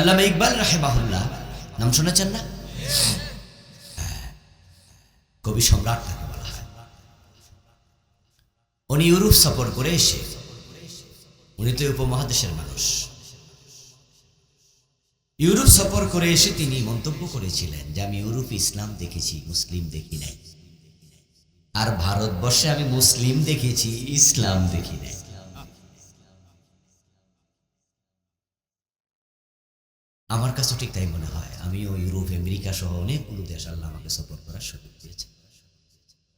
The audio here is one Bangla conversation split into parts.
আল্লামা ইকবাল রাহেমাহুল্লাহ। নাম শুনেছেন না? হ্যাঁ। কবি সম্রাট তাকে বলা হয়। উনি ইউরোপ সফর করে এসে উনি তো উপমহাদেশের মানুষ। ইউরোপ সফর করে এসে তিনি মন্তব্য করেছিলেন যে, আমি ইউরোপ ইসলাম দেখেছি, মুসলিম দেখি নাই। আর ভারতবর্ষে আমি মুসলিম দেখেছি, ইসলাম দেখি নাই। আমার কাছে ঠিক তাই মনে হয়। আমিও ইউরোপ, আমেরিকা সহ অনেকগুলো দেশ আল্লাহ আমাকে সফর করার সুযোগ দিয়েছে।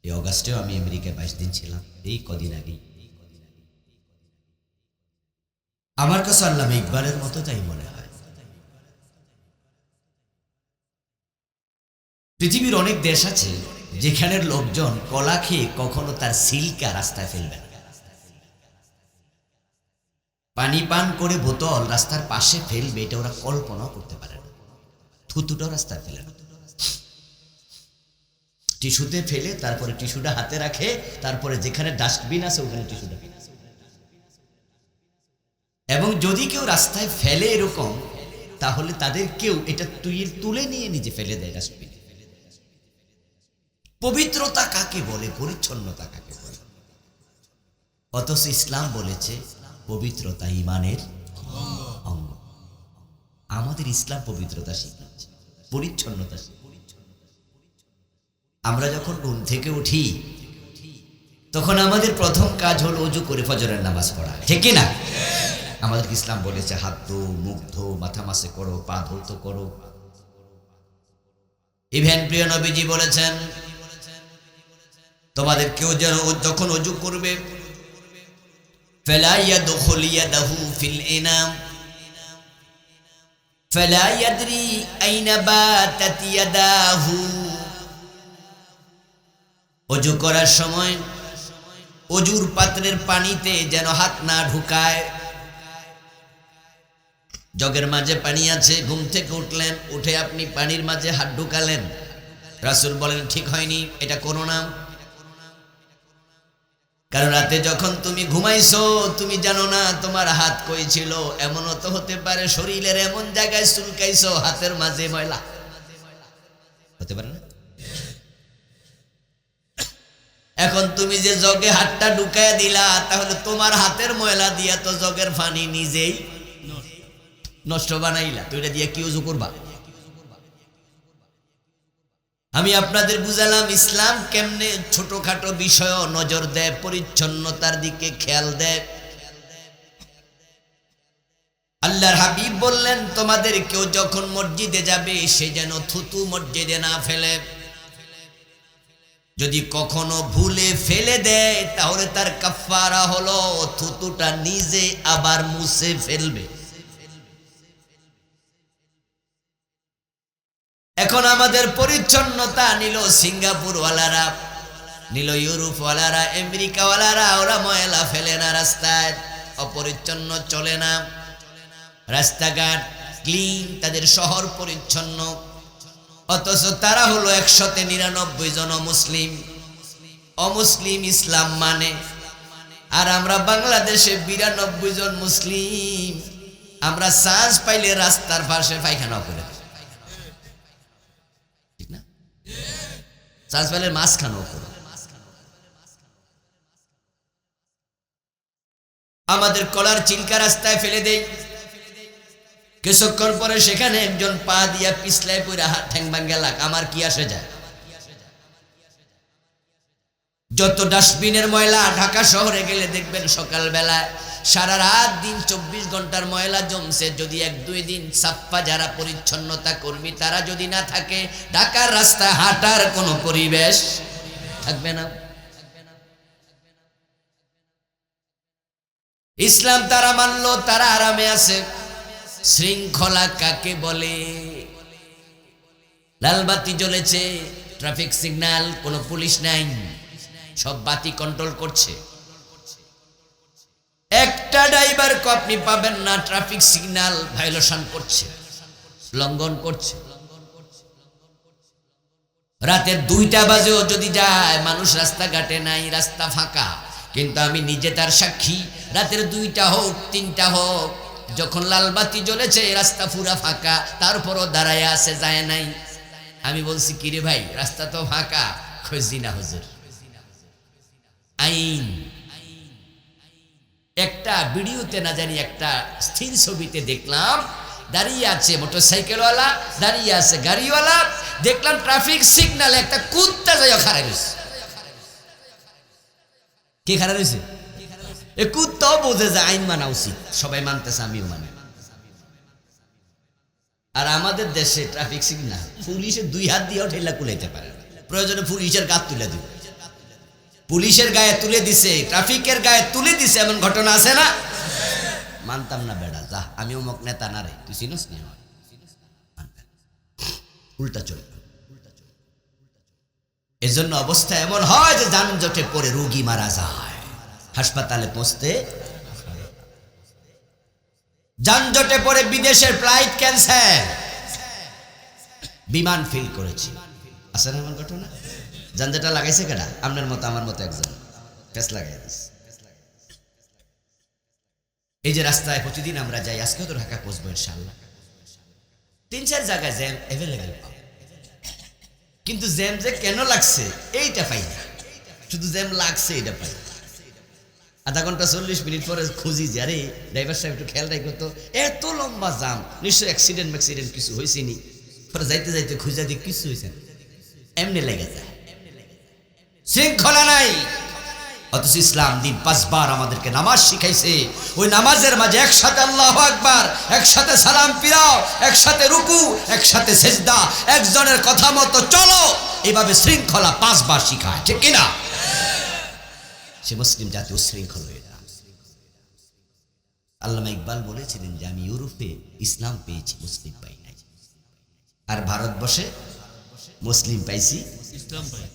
এই অগাস্টেও আমি আমেরিকায় বাইশ দিন ছিলাম। এই কদিন আগেই। আমার কাছে আল্লাহ ইকবালের মতো তাই মনে হয়। পৃথিবীর অনেক দেশ আছে যেখানের লোকজন কলা খেয়ে কখনো তার সিল্কা রাস্তায় ফেলবে না। পানি পান করে বোতল রাস্তার পাশে ফেলবে, এটা ওরা কল্পনাও করতে পারে না। থুতুটাও রাস্তায় ফেলে না। টিস্যুতে ফেলে, তারপরে টিস্যুটা হাতে রাখে, তারপরে যেখানে ডাস্টবিন আছে, ওখানে টিস্যুটা ফেলে। এবং যদি কেউ রাস্তায় ফেলে এরকম, তাহলে তাদের কেউ এটা তুই তুলে নিয়ে নিজে ফেলে দেয় ডাস্টবিনে। পবিত্রতা কাকে বলে? পরিচ্ছন্নতা কাকে বলে? অথচ ইসলাম বলেছে পবিত্রতা ইমানের অঙ্গ। আমাদের ইসলাম পবিত্রতা শিখাচ্ছে, পরিচ্ছন্নতা আমরা যখন ঘুম থেকে উঠি, তখন আমাদের প্রথম কাজ হলো অজু করে ফজরের নামাজ পড়া। ঠিক না? আমাদের ইসলাম বলেছে, হাত ধো মুখ ধো মাথা মাসে করো, পা ধৌত করো। ইভেন প্রিয় নবীজি বলেছেন, তোমাদের কেউ যেন যখন অজু করবে فلا يدخل يده في الإنام فلا يدري أين باتت يداه অজু করার সময় অজুর পাত্রের পানিতে যেন হাত না ঢুকায় জগের মাঝে পানি আছে ঘুম থেকে উঠলেন উঠে আপনি পানির মাঝে হাত ঢুকালেন রাসুল বলেন ঠিক হয়নি এটা কোনো নাম কারণ রাতে যখন তুমি ঘুমাইছো, তুমি জানো না তোমার হাত কই ছিল। এমনও তো হতে পারে শরীরের এমন জায়গায় চুলকাইছো, হাতের মাঝে ময়লা। হতে পারে না? এখন তুমি যে জগে হাতটা ঢুকায় দিলা, তাহলে তোমার হাতের ময়লা দিয়া তো জগের পানি নিজেই নষ্ট বানাইলা। তো এটা দিয়ে কি উজু করবা? আমি আপনাদের বুঝালাম, ইসলাম কেমনে ছোটখাটো বিষয়, নজর দেয়, পরিচ্ছন্নতার দিকে খেয়াল দেয়। আল্লাহর হাবিব বললেন, তোমাদের কেউ যখন মসজিদে যাবে, সে যেন থুতু মসজিদে না ফেলে। যদি কখনো ভুলে ফেলে দেয়, তাহলে তার কাফারা হলো, থুতুটা নিজে আবার মুছে ফেলবে। এখন আমাদের পরিচ্ছন্নতা নিল সিঙ্গাপুরওয়ালারা, নিল ইউরোপওয়ালারা, আমেরিকাওয়ালারা, ওরা ময়লা ফেলে না রাস্তায়, অপরিচ্ছন্ন চলে না। রাস্তাঘাট ক্লিন, তাদের শহর পরিচ্ছন্ন। অথচ তারা হলো একশতে নিরানব্বই জন মুসলিম অমুসলিম ইসলাম মানে আর আমরা বাংলাদেশে বিরানব্বই জন মুসলিম। আমরা সাজ পাইলে রাস্তার পাশে পায়খানা করে দিই। ঠিক না পাইলে মাঝখানো করে আমাদের কলার চিল্কা রাস্তায় ফেলে দেই। কিছুক্ষণ পরে সেখানে একজন পা দিয়া পিছলায় পড়ে হাত ঠ্যাং ভাঙ্গেলাক আমার কি আসে যায়? যত ডাস্টবিনের ময়লা ঢাকা শহরে গেলে দেখবেন সকালবেলায় সারা রাত দিন চব্বিশ ঘণ্টার ময়লা জমছে। যদি এক দুই দিন সাপ্পা যারা পরিচ্ছন্নতা কর্মী, তারা যদি না থাকে, ঢাকার রাস্তা হাঁটার কোনো পরিবেশ থাকবে না। ইসলাম তারা মানলো, তারা আরামে আছে। শৃঙ্খলা কাকে বলে? লাল বাতি জ্বলেছে, ট্রাফিক সিগন্যাল, কোনো পুলিশ নাই। সব বাতি কন্ট্রোল করছে। একটা ড্রাইভার আপনি পাবেন না ট্রাফিক সিগন্যাল ভায়োলেশন করছে, লঙ্ঘন করছে। রাতের দুইটা বাজেও যদি যায়, মানুষ রাস্তাঘাটে নাই, রাস্তা ফাঁকা। কিন্তু আমি নিজে তার সাক্ষী, রাতের দুইটা হোক, তিনটা হোক, যখন লালবাতি জ্বলেছে রাস্তা পুরা ফাঁকা, তারপরও দাঁড়ায় আছে, যায় নাই। আমি বলছি, কিরে ভাই, রাস্তা তো ফাঁকা খোঁজি না হুজুর। আইন একটা ভিডিওতে না জানি একটা স্থির ছবিতে দেখলাম, দাঁড়িয়ে আছে মোটরসাইকেলওয়ালা, দাঁড়িয়ে আছে গাড়িওয়ালা, দেখলাম ট্রাফিক সিগনালে একটা কুত্তা যায় খারাপ হয়েছে কে খারাপ হয়েছে এ কুত্তাও বোঝে যে আইন মানা উচিত, সবাই মানতেছে, আমিও মানে। আর আমাদের দেশে ট্রাফিক সিগনাল পুলিশের দুই হাত দিয়েও ঠেলা কুলাইতে পারে প্রয়োজনে পুলিশের গাত তুলে দিব। পুলিশের গায়ে তুলে দিছে, ট্রাফিকের গায়ে তুলে দিছে, এমন ঘটনা আছে না? মানতাম না বেড়া, যা, আমি অমুক নেতা না রে, তুই চিনস নি উল্টা চলে এজন্য অবস্থা এমন হয় যে যানজটে পড়ে রোগী মারা যায়। হাসপাতালে পৌঁছতে যানজটে পড়ে বিদেশের ফ্লাইট ক্যান্সেল। বিমান ফেল করেছি। আছে না এমন ঘটনা? যানজটা লাগাইছে কেডা? আপনার মতো, আমার মতো একজন। ফেস লাগাই দিস। এই যে রাস্তায় প্রতিদিন আমরা যাই, আজকেও তো ঢাকা পৌঁছবো ইনশাল্লাহ তিন চার জায়গায় জ্যাম অ্যাভেলেবেল পাবো। কিন্তু জ্যাম যে কেন লাগছে, এইটা পাই না। শুধু জ্যাম লাগছে এটা পাই আধা ঘণ্টা চল্লিশ মিনিট পরে খুঁজি যে, আরে ড্রাইভার সাহেব একটু খেয়াল রাখো তো, এত লম্বা জাম নিশ্চয় অ্যাক্সিডেন্ট ম্যাক্সিডেন্ট কিছু হয়েছে নি পরে যাইতে যাইতে খুঁজা দিয়ে কিছু হয়েছে এমনি লেগে যায়। শৃঙ্খলা নাই। অথচ ইসলাম দিন পাঁচবার আমাদেরকে নামাজ শিখাইছে। ওই নামাজের মাঝে একসাথে আল্লাহ আকবার, একসাথে সালাম পিরাও একসাথে রুকু, একসাথে সেজদা, একজনের কথা মতো চলো। এভাবে শৃঙ্খলা পাঁচবার শিখায়, ঠিক কিনা সে মুসলিম জাতি উশৃঙ্খল হয়ে না আল্লামা ইকবাল বলেছিলেন যে, আমি ইউরোপে ইসলাম পেয়েছি, মুসলিম পাই নাই। আর ভারতবর্ষে মুসলিম পাইছি, ইসলাম ভাই